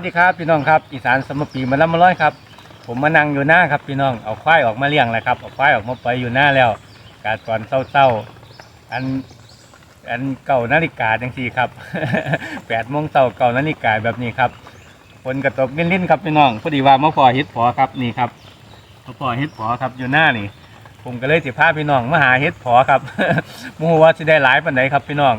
สดีครับพี่น้องครับอีสานสมปีมาแล้วมาร้อยครับ ผมมานั่งอยู่หน้าครับพี่น้องเอาควายออกมาเลี้ยงแล้วครับเอาควายออกมาไปอยู่หน้าแล้ว กาตอนเศร้าๆอันอันเก่านาฬิกาจังสี่ครับแปดโมงเช้าเก่านาฬิกาแบบนี้ครับฝนกระตกลิ้นๆครับพี่น้องพอดีว่ามาพอเฮ็ดพอครับนี่ครับมาพอเฮ็ดพอครับอยู่หน้านี่ ผมก็เลยสิพาพี่น้องมาหาเฮ็ดพอครับมูว่าสิได้หลายปานใดครับพี่น้อง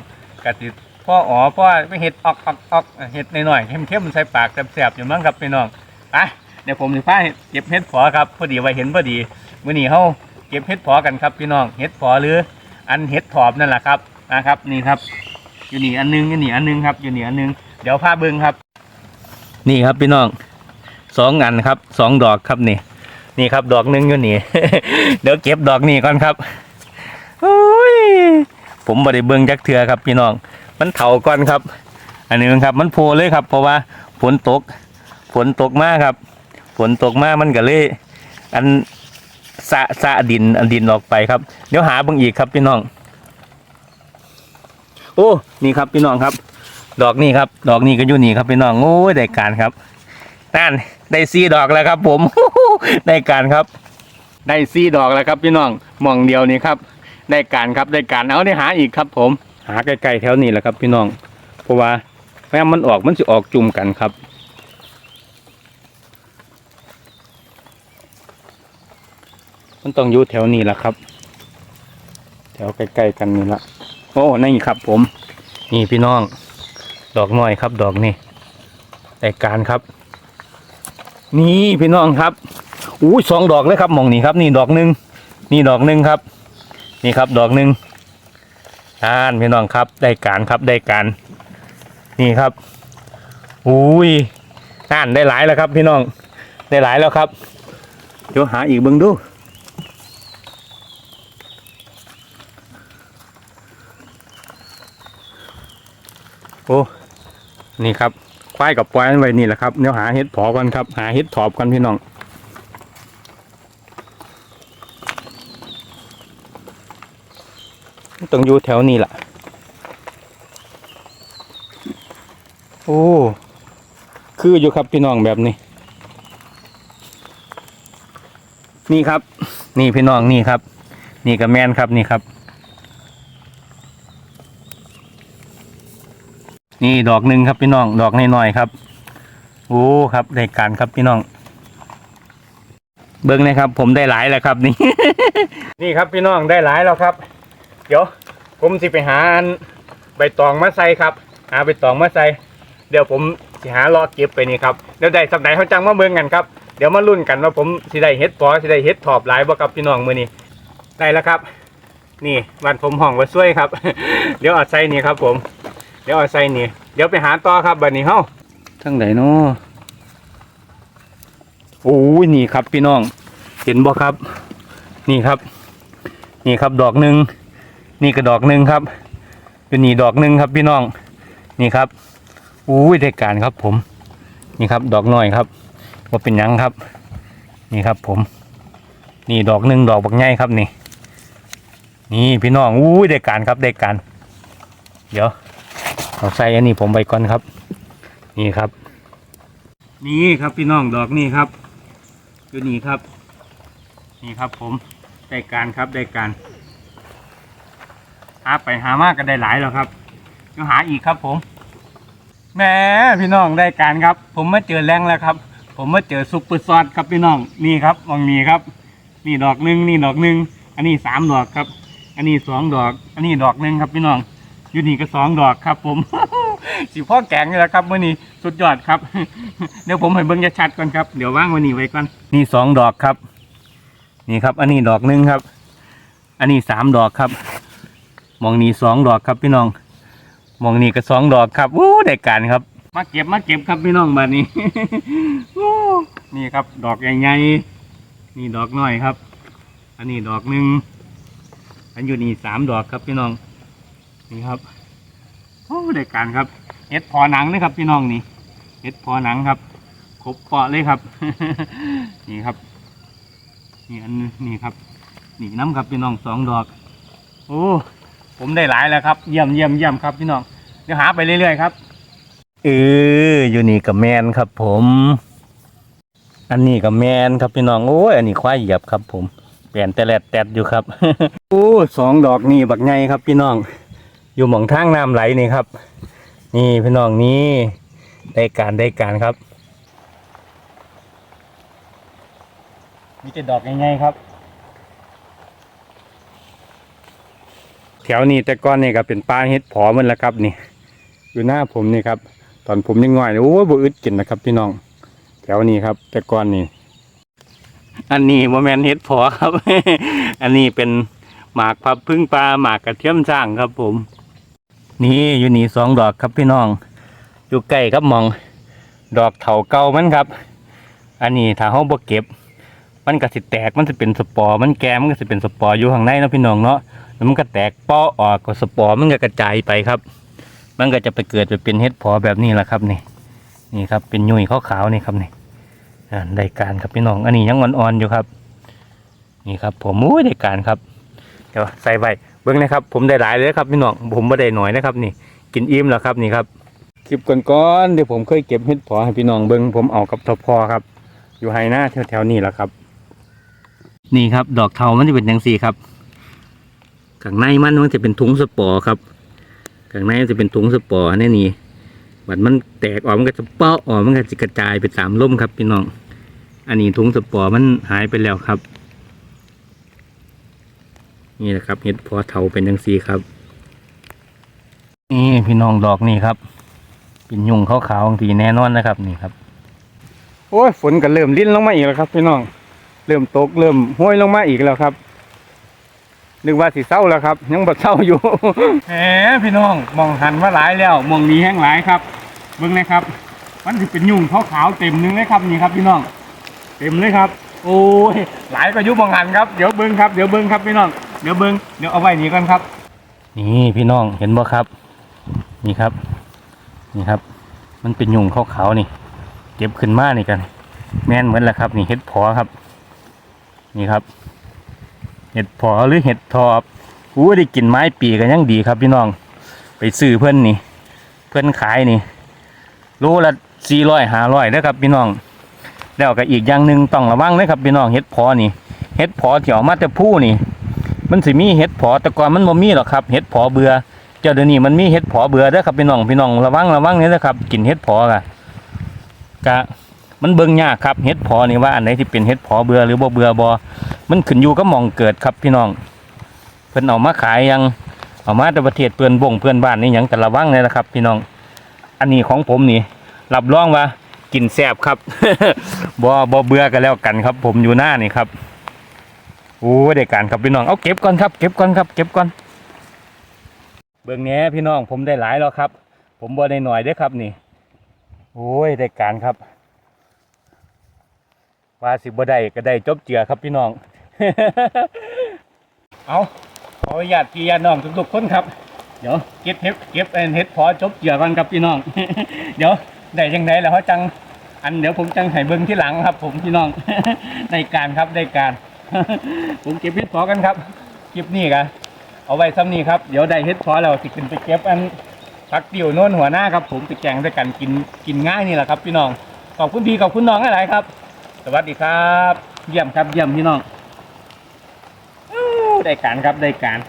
กะสิ พ่ออ๋อพ่อไม่เฮ็ดออกออกออกเฮ็ดหน่อยๆเข้มๆใส่ปากแสบๆอยู่มั้งครับพี่น้องอะเดี๋ยวผมสิพาเก็บเฮ็ดพอครับพอดีว่าเห็นพอดีมื้อนี้เฮาเก็บเฮ็ดพอกันครับพี่น้องเฮ็ดพอหรือ อันเฮ็ดถอบนั่นแหละครับนะครับนี่ครับ อยู่นี่อันนึงอยู่นี่อันนึงครับอยู่นี่อันนึงเดี๋ยวพาเบิ่งครับ นี่ครับพี่น้องสองอันครับสองดอกครับนี่ นี่ครับดอกหนึงอยู่นี่ เดี๋ยวเก็บดอกนี้ก่อนครับโอ้ยผมบ่ได้เบิ่งจักเทือครับพี่น้อง มันเถาก่อนครับ อันนี้มันครับ มันโพเลยครับ เพราะว่าฝนตก ฝนตกมากครับ ฝนตกมากมันก็เลย อันสะสะดินอันดินออกไปครับ เดี๋ยวหาเบิ่งอีกครับพี่น้อง โอ้ นี่ครับพี่น้องครับ ดอกนี้ครับ ดอกนี้ก็อยู่นี่ครับพี่น้องโอ้ยได้การครับนั่นได้ซีดอกแล้วครับ ผมได้การครับ ได้ซีดอกแล้วครับ พี่น้องมองเดียวนี่ครับ ได้การครับได้การเอาได้หาอีกครับผม หาใกล้ๆแถวนี้แหละครับ พี่น้อง เพราะว่าแม้มันออกมันจะออกจุ่มกันครับมันต้องอยู่แถวนี้แหละครับ แถวใกล้ๆกันนี่ละโอ้นี่ครับ ผม นี่พี่น้อง ดอกน้อยครับ ดอกนี่ได้การครับ นี่พี่น้องครับอู้สองดอกเลยครับมองนี่ครับ นี่ดอกหนึ่งนี่ดอกหนึ่งครับ นี่ครับ ดอกหนึ่ง อ่านพี่น้องครับได้การครับได้การนี่ครับอุ้ยอ่านได้หลายแล้วครับ พี่น้องได้หลายแล้วครับเดี๋ยวหาอีกเบิ้งดูโอ้นี่ครับควายกับควายไว้นี่แหละครับเดี๋ยวหาเห็ดผอก่อนครับ หาเห็ดถอบก่อนพี่น้อง ต้องอยู่แถวนี้แหละโอ้ คืออยู่ครับพี่น้องแบบนี้ นี่ครับ นี่พี่น้องนี่ครับ นี่กับแมนครับนี่ครับ นี่ดอกหนึ่งครับพี่น้อง ดอกน้อยๆครับ โอ้ครับได้การครับพี่น้องเบิ้งนะครับ ผมได้หลายแล้วครับนี่ นี่ครับพี่น้องได้หลายแล้วครับ ดี๋ยวผมสิไปหาใบตองมาใส่ครับ หาใบตองมาใส่เดี๋ยวผมสิหารอเก็บไปนี่ครับเดี๋ยวได้สัปดาห์เขาจังมาเบิ้งกันครับเดี๋ยวมาลุ้นกันว่าผมสิได้เฮ็ดพอสิได้เฮ็ดถอบหลายบ่ครับพี่น้องมือนี้ได้แล้วครับ นี่วันผมห้องว่าช่วยครับ เดี๋ยวเอาใส่นี่ครับ ผม เดี๋ยวเอาใส่นี่ เดี๋ยวไปหาต่อครับบัดนี้เฮาทั้งไหนเนาะโอ้ยนี่ครับพี่น้อง เห็นบ่ครับ นี่ครับ นี่ครับดอกหนึ่ง นี่ก็ดอกหนึ่งครับ เป็นนี่ดอกหนึ่งครับพี่น้องนี่ครับอุ้ยได้การครับผม นี่ครับดอกน้อยครับว่าเป็นยังครับ นี่ครับผม นี่ดอกหนึ่งดอกบักใหญ่ครับนี่ นี่พี่น้องอุ้ยได้การครับได้การเดี๋ยวเอาใส่อันนี้ผมไปก่อนครับ นี่ครับ นี่ครับพี่น้องดอกนี่ครับอยู่นี่ครับ นี่ครับผมได้การครับได้การ หาไปหามากก็ได้หลายแล้วครับเดี๋ยวหาอีกครับผมแหมพี่น้องได้การครับ ผมมาเจอแรงแล้วครับ ผมมาเจอซุปเปอร์ซอสครับพี่น้องนี่ครับมองนี่ครับ นี่ดอกหนึ่งนี่ดอกหนึ่งอันนี้สามดอกครับ อันนี้สองดอก อันนี้ดอกหนึ่งครับพี่น้องอยู่นี่ก็สองดอกครับ ผมสิพ่อแกงนี่แหละครับมื่อนี้สุดยอดครับ เดี๋ยวผมให้เบิ้งชัดๆก่อนครับเดี๋ยวว่างวันนี้ไว้ก่อนนี่สองดอกครับ นี่ครับ อันนี้ดอกหนึ่งครับ อันนี้สามดอกครับ มองนี่สองดอกครับพี่น้อง มองนี่ก็สองดอกครับวู้ได้การครับ มาเก็บมาเก็บครับพี่น้องบัดนี้นี่ครับ ดอกใหญ่ๆนี่ดอกน้อยครับ อันนี้ดอกหนึ่งอันอยู่นี่สามดอกครับพี่น้อง นี่ครับโอ้ได้การครับเห็ดพอหนังเลยครับ พี่น้องนี่เห็ดพอหนังครับครบเปาะเลยครับ นี่ครับ นี่อันนี่ครับนี่น้ำครับพี่น้องสองดอก โอ้ ผมได้หลายแล้วครับ เยี่ยมเยี่ยมเยี่ยมครับพี่น้องเดี๋ยวหาไปเรื่อยๆครับเอออยู่นี่กับแมนครับ ผม อันนี้กับแมนครับพี่น้องโอ้ยอันนี้ควายเหยียบครับ ผมเปลี่ยนแต่แลดแตดอยู่ครับโอ้สองดอกนี่บักไงครับ พี่น้อง อยู่หม่องทางน้ำไหลนี่ครับ นี่พี่น้องนี่ได้การได้การครับ มีแต่ดอกง่ายๆครับ แถวนี้แต่ก่อนนี่ก็เป็นป่าเฮ็ดผอมันแล้วครับนี่ อยู่หน้าผมนี่ครับ ตอนผมยังง่อยโอ้บ่อึดกินนะครับ พี่น้อง แถวนี้ครับ แต่ก่อนนี่ อันนี้โมแมนเฮ็ดผอครับ อันนี้เป็นหมากพับพึ่งปลาหมากกระเทียมสร้างครับ ผม นี่อยู่นี่สองดอกครับพี่น้อง อยู่ใกล้ครับมอง ดอกเถาเก่ามันครับ อันนี้ถ้าเฮาบ่เก็บ มันก็สิแตกมันสิเป็นสปอร์มันแก่มันก็สิเป็นสปอร์อยู่ข้างในเนาะพี่น้องเนาะ แล้วมันก็แตกเปาะออกก็สปอร์มันก็กระจายไปครับ มันก็จะไปเกิดไปเป็นเห็ดเพอแบบนี้แหละครับนี่ นี่ครับเป็นยุ่ยขาวๆนี่ครับนี่อ่าได้การครับพี่น้อง อันนี้ยังอ่อนๆอยู่ครับ นี่ครับ ผมอุ้ยได้การครับเดี๋ยวใส่ไว้เบิ้งนะครับ ผมได้หลายเลยครับพี่น้องผมไม่ได้หน่อยนะครับ นี่ กินอิ่มแล้วครับนี่ครับคลิปก่อนๆเดี๋ยวผมเคยเก็บเห็ดเพอให้พี่น้องเบิ้งผมเอากับทพอครับ อยู่ไฮหน้าแถวๆนี้แหละครับ นี่ครับ ดอกเทามันจะเป็นยังสี่ครับ ข้างในมันมันจะเป็นถุงสปอร์ครับข้างในมันจะเป็นถุงสปอร์แน่นี่บัดมันแตกออกมันก็จะเปาะออกมันก็จะกระจายไปสามล่มครับพี่น้อง อันนี้ถุงสปอร์มันหายไปแล้วครับ นี่แหละครับเห็ดพอเทาเป็นยังสีครับ นี่พี่น้องดอกนี่ครับ เป็นยุงขาวๆบางทีแน่นอนนะครับนี่ครับ โอ้ยฝนก็เริ่มลิ้นลงมาอีกแล้วครับ พี่น้อง เริ่มตกเริ่มห้วยลงมาอีกแล้วครับ นึกว่าสิเศร้าแล้วครับ ยังบ่เศร้าอยู่ แหมพี่น้องมองหันมาหลายแล้วมองนี้แห้งหลายครับเบิ่งเลยครับ มันสิเป็นยุ่งขาวๆเต็มหนึงเลยครับนี่ครับพี่น้อง เต็มเลยครับ โอ้ยหลายกว่ายุมองหันครับเดี๋ยวเบิ่งครับเดี๋ยวเบิ่งครับพี่น้องเดี๋ยวเบิ่งเดี๋ยวเอาไว้นี่ก่อนครับ นี่พี่น้องเห็นบ่ครับ นี่ครับ นี่ครับ มันเป็นยุ่งขาวๆนี่เก็บขึ้นมานี่กัน แม่นเหมือนแหละครับ นี่เห็ดเพอครับ นี่ครับ เห็ดพอหรือเห็ดทอบอู้ได้กินไม้ปีกันยังดีครับพี่น้อง ไปซื้อเพื่อนนี่ เพื่อนขายนี่โลละสี่ร้อยห้าร้อยนะครับพี่น้องแล้วก็อีกอย่างหนึ่งต้องระวังนะครับพี่น้องเห็ดพอนี่เห็ดพอที่ออกมาแต่ผู้นี่ มันสิมีเห็ดพอแต่ก่อนมันบ่มีหรอกครับเห็ดพอเบื่อเจ้าเดี๋ยวนี้มันมีเห็ดพอเบื่อเด้อครับพี่น้องพี่น้องระวังระวังนี่นะครับกินเห็ดพอกะกะมันเบิ่งยากครับเห็ดพอนี่ว่าอันไหนที่เป็นเห็ดพอเบื่อหรือบ่เบื่อบ่ มันขึ้นอยู่กับหมองเกิดครับพี่น้อง เพิ่นเอามาขายยังเอามาแต่ประเทศเพื่อนบ่งเพื่อนบ้านนี่ยังแต่ระวังเลยนะครับ พี่น้อง อันนี้ของผมนี่รับรองว่ากินแซ่บครับบ่บ่เบื่อกันแล้วกันครับ ผมอยู่หน้านี่ครับโอ้ได้การครับพี่น้องเอาเก็บก่อนครับเก็บก่อนครับ เก็บก่อนเบิ่งแหน่พี่น้องผมได้หลายแล้วครับ ผมบ่ได้หน่อยเด้อครับนี่โอ้ยได้การครับว่าสิบ่ได้ก็ได้จบเจือครับพี่น้อง เอาขออนุญาตพี่ญาติน้องทุกๆคนครับ เดี๋ยวเก็บเห็ดเก็บเอ็นเห็ดพอจบเจือกันครับพี่น้อง เดี๋ยวได้ยังไงแล้วเขาจัง อันเดี๋ยวผมจังให้เบิ้งที่หลังครับ ผมพี่น้อง ในการครับได้การ ผมเก็บเห็ดพอกันครับคลิปนี้กันเอาไว้ซ้ำนี้ครับ เดี๋ยวได้เห็ดพอแล้วสิขึ้นไปเก็บอันพักติวโน่นหัวหน้าครับ ผมไปแกงด้วยกันกินกินง่ายนี่แหละครับ พี่น้องขอบคุณพี่ขอบคุณน้องอะไรครับ สวัสดีครับ เยี่ยมครับเยี่ยมพี่น้อง ได้การครับได้การ